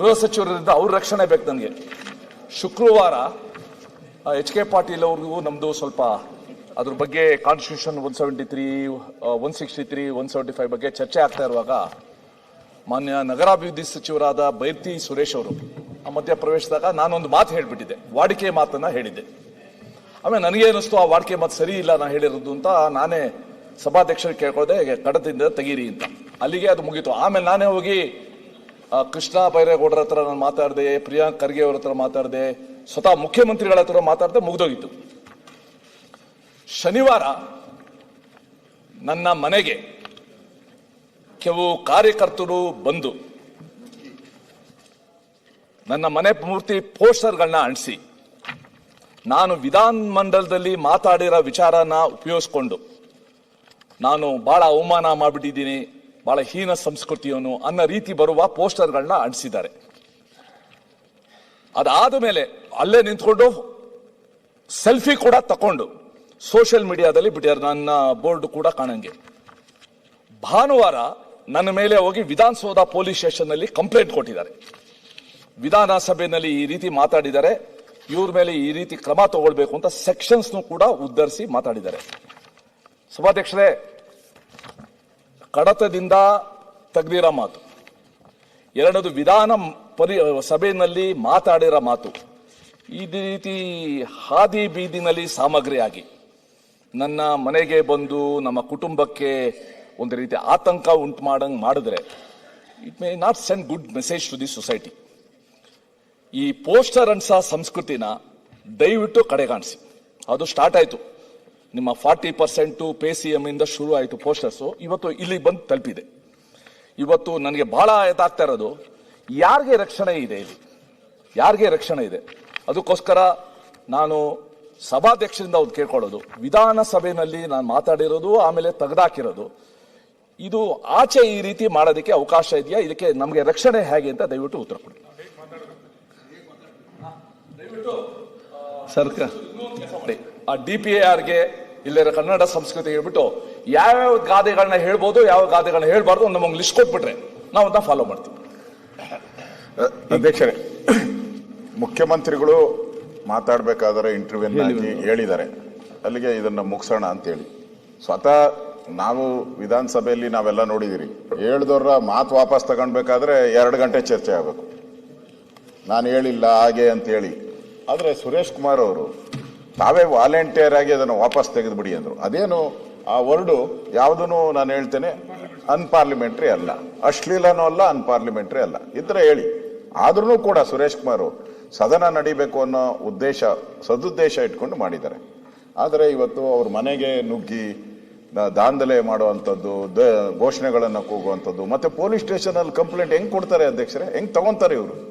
ಗೃಹ ಸಚಿವರಿಂದ ಅವ್ರ ರಕ್ಷಣೆ ಬೇಕು ನನಗೆ. ಶುಕ್ರವಾರ ಎಚ್ ಕೆ ಪಾಟೀಲ್ ಅವ್ರಿಗೂ ನಮ್ಮದು ಸ್ವಲ್ಪ ಅದ್ರ ಬಗ್ಗೆ constitution one seventy three one sixty three one seventy five ಬಗ್ಗೆ ಚರ್ಚೆ ಆಗ್ತಾ ಇರುವಾಗ ಮಾನ್ಯ ನಗರಾಭಿವೃದ್ಧಿ ಸಚಿವರಾದ ಬೈರ್ತಿ ಸುರೇಶ್ ಅವರು ಆ ಮಧ್ಯ ಪ್ರವೇಶದಾಗ ನಾನೊಂದು ಮಾತು ಹೇಳಿಬಿಟ್ಟಿದ್ದೆ. ವಾಡಿಕೆ ಮಾತನ್ನ ಹೇಳಿದ್ದೆ. ಆಮೇಲೆ ನನಗೆ ಅನಿಸ್ತು ಆ ವಾಡಿಕೆ ಮಾತು ಸರಿ ಇಲ್ಲ ನಾನು ಹೇಳಿರೋದು ಅಂತ ನಾನೇ ಸಭಾಧ್ಯಕ್ಷರಿಗೆ ಕೇಳ್ಕೊಳ್ದೆ ಕಡತದಿಂದ ತೆಗೀರಿ ಅಂತ. ಅಲ್ಲಿಗೆ ಅದು ಮುಗೀತು. ಆಮೇಲೆ ನಾನೇ ಹೋಗಿ ಕೃಷ್ಣ ಬೈರೇಗೌಡರ ಹತ್ರ ನಾನು ಮಾತಾಡಿದೆ, ಪ್ರಿಯಾಂಕ್ ಖರ್ಗೆ ಅವರ ಹತ್ರ ಮಾತಾಡಿದೆ, ಸ್ವತಃ ಮುಖ್ಯಮಂತ್ರಿಗಳ ಹತ್ರ ಮಾತಾಡಿದೆ ಮುಗ್ದೋಗಿತ್ತು. ಶನಿವಾರ ನನ್ನ ಮನೆಗೆ ಕೆಲವು ಕಾರ್ಯಕರ್ತರು ಬಂದು ನನ್ನ ಮನೆ ಪೂರ್ತಿ ಪೋಸ್ಟರ್ಗಳನ್ನ ಅಂಟಿಸಿ, ನಾನು ವಿಧಾನ ಮಂಡಲದಲ್ಲಿ ಮಾತಾಡಿರೋ ವಿಚಾರನ ಉಪಯೋಗಿಸ್ಕೊಂಡು, ನಾನು ಬಹಳ ಅವಮಾನ ಮಾಡಿಬಿಟ್ಟಿದ್ದೀನಿ. ಬಹಳ ಹೀನ ಸಂಸ್ಕೃತಿಯನ್ನು ಅನ್ನೋ ರೀತಿ ಬರುವ ಪೋಸ್ಟರ್ಗಳನ್ನ ಅಂಟಿಸಿದ್ದಾರೆ. ಅದಾದ ಮೇಲೆ ಅಲ್ಲೇ ನಿಂತ್ಕೊಂಡು ಸೆಲ್ಫಿ ಕೂಡ ತಕೊಂಡು ಸೋಷಿಯಲ್ ಮೀಡಿಯಾದಲ್ಲಿ ಬಿಟ್ಟಿದ್ದಾರೆ. ನನ್ನ ಬೋರ್ಡ್ ಕೂಡ ಕಾಣಂಗೆ. ಭಾನುವಾರ ನನ್ನ ಮೇಲೆ ಹೋಗಿ ವಿಧಾನಸೌಧ ಪೊಲೀಸ್ ಸ್ಟೇಷನ್ನಲ್ಲಿ ಕಂಪ್ಲೇಂಟ್ ಕೊಟ್ಟಿದ್ದಾರೆ. ವಿಧಾನಸಭೆಯಲ್ಲಿ ಈ ರೀತಿ ಮಾತಾಡಿದ್ದಾರೆ. ಇವ್ರ ಮೇಲೆ ಈ ರೀತಿ ಕ್ರಮ ತಗೊಳ್ಬೇಕು ಅಂತ ಸೆಕ್ಷನ್ಸ್ ಕೂಡ ಉದ್ಧರಿಸಿ ಮಾತಾಡಿದ್ದಾರೆ. ಸಭಾಧ್ಯಕ್ಷರೇ ಕಡತದಿಂದ ತೆಗೆದಿರೋ ಮಾತು. ಎರಡದು ವಿಧಾನ ಪರಿ, ಸಭೆಯಲ್ಲಿ ಮಾತಾಡಿರೋ ಮಾತು. ಈ ರೀತಿ ಹಾದಿ ಬೀದಿನಲ್ಲಿ ಸಾಮಗ್ರಿಯಾಗಿ ನನ್ನ ಮನೆಗೆ ಬಂದು ನಮ್ಮ ಕುಟುಂಬಕ್ಕೆ ಒಂದು ರೀತಿ ಆತಂಕ ಉಂಟು ಮಾಡಂಗೆ ಮಾಡಿದ್ರೆ it may not send good message to the society ಈ ಪೋಸ್ಟರ್ ಅನ್ಸ ಸಂಸ್ಕೃತಿನ ದಯವಿಟ್ಟು ಕಡೆಗಾಣಿಸಿ. ಅದು ಸ್ಟಾರ್ಟ್ ಆಯ್ತು. ನಿಮ್ಮ forty percent pay C M ಇಂದ ಶುರು ಆಯಿತು ಪೋಸ್ಟರ್ಸು. ಇವತ್ತು ಇಲ್ಲಿ ಬಂದು ತಲುಪಿದೆ. ಇವತ್ತು ನನಗೆ ಭಾಳ ಎದಾಗ್ತಾ ಇರೋದು ಯಾರಿಗೆ ರಕ್ಷಣೆ ಇದೆ ಇಲ್ಲಿ? ಯಾರಿಗೆ ರಕ್ಷಣೆ ಇದೆ? ಅದಕ್ಕೋಸ್ಕರ ನಾನು ಸಭಾಧ್ಯಕ್ಷರಿಂದ ಅವ್ರು ಕೇಳ್ಕೊಳ್ಳೋದು. ವಿಧಾನಸಭೆಯಲ್ಲಿ ನಾನು ಮಾತಾಡಿರೋದು ಆಮೇಲೆ ತೆಗೆದಾಕಿರೋದು. ಇದು ಆಚೆ ಈ ರೀತಿ ಮಾಡೋದಕ್ಕೆ ಅವಕಾಶ ಇದೆಯಾ? ಇದಕ್ಕೆ ನಮಗೆ ರಕ್ಷಣೆ ಹೇಗೆ ಅಂತ ದಯವಿಟ್ಟು ಉತ್ತರ ಕೊಡಿ. ಸರ್ಕಾರ ಆ ಡಿ ಪಿ ಆರ್ಗೆ ಇಲ್ಲಿರೋ ಕನ್ನಡ ಸಂಸ್ಕೃತಿ ಹೇಳ್ಬಿಟ್ಟು ಯಾವ್ಯಾವ ಗಾದೆಗಳನ್ನ ಹೇಳ್ಬೋದು ಯಾವ ಗಾದೆಗಳನ್ನ ಹೇಳ್ಬಾರ್ದು ನಮಗೆ ಲಿಸ್ಟ್ ಕೊಟ್ಬಿಟ್ರೆ ನಾವು ಅದನ್ನ ಫಾಲೋ ಮಾಡ್ತೀವಿ. ಅಧ್ಯಕ್ಷರೇ ಮುಖ್ಯಮಂತ್ರಿಗಳು ಮಾತಾಡಬೇಕಾದ್ರೆ ಇಂಟರ್ವ್ಯೂ ಆಗಿ ಹೇಳಿದ್ದಾರೆ. ಅಲ್ಲಿಗೆ ಇದನ್ನ ಮುಗಿಸೋಣ ಅಂತೇಳಿ. ಸ್ವತಃ ನಾವು ವಿಧಾನಸಭೆಯಲ್ಲಿ ನಾವೆಲ್ಲ ನೋಡಿದಿರಿ. ಹೇಳ್ದವ್ರ ಮಾತು ವಾಪಸ್ ತಗೊಳ್ಬೇಕಾದ್ರೆ ಎರಡು ಗಂಟೆ ಚರ್ಚೆ ಆಗಬೇಕು. ನಾನು ಹೇಳಿಲ್ಲ ಹಾಗೆ ಅಂತೇಳಿ. ಆದರೆ ಸುರೇಶ್ ಕುಮಾರ್ ಅವರು ತಾವೇ ವಾಲಂಟಿಯರ್ ಆಗಿ ಅದನ್ನು ವಾಪಸ್ ತೆಗೆದುಬಿಡಿ ಅಂದರು. ಅದೇನು, ಆ ವರ್ಡು ಯಾವುದೂ ನಾನು ಹೇಳ್ತೇನೆ ಅನ್ಪಾರ್ಲಿಮೆಂಟ್ರಿ ಅಲ್ಲ. ಅಶ್ಲೀಲನೂ ಅಲ್ಲ ಅನ್ಪಾರ್ಲಿಮೆಂಟ್ರಿ ಅಲ್ಲ. ಇದ್ರೆ ಹೇಳಿ. ಆದ್ರೂ ಕೂಡ ಸುರೇಶ್ ಕುಮಾರ್ ಸದನ ನಡಿಬೇಕು ಅನ್ನೋ ಉದ್ದೇಶ, ಸದುದ್ದೇಶ ಇಟ್ಕೊಂಡು ಮಾಡಿದ್ದಾರೆ. ಆದರೆ ಇವತ್ತು ಅವ್ರ ಮನೆಗೆ ನುಗ್ಗಿ ದಾಂಧಲೆ ಮಾಡುವಂಥದ್ದು, ದ, ಘೋಷಣೆಗಳನ್ನು ಕೂಗುವಂಥದ್ದು, ಮತ್ತೆ ಪೊಲೀಸ್ ಸ್ಟೇಷನಲ್ಲಿ ಕಂಪ್ಲೇಂಟ್ ಹೆಂಗ್ ಕೊಡ್ತಾರೆ ಅಧ್ಯಕ್ಷರೇ? ಹೆಂಗ್ ತಗೊಂತಾರೆ ಇವರು?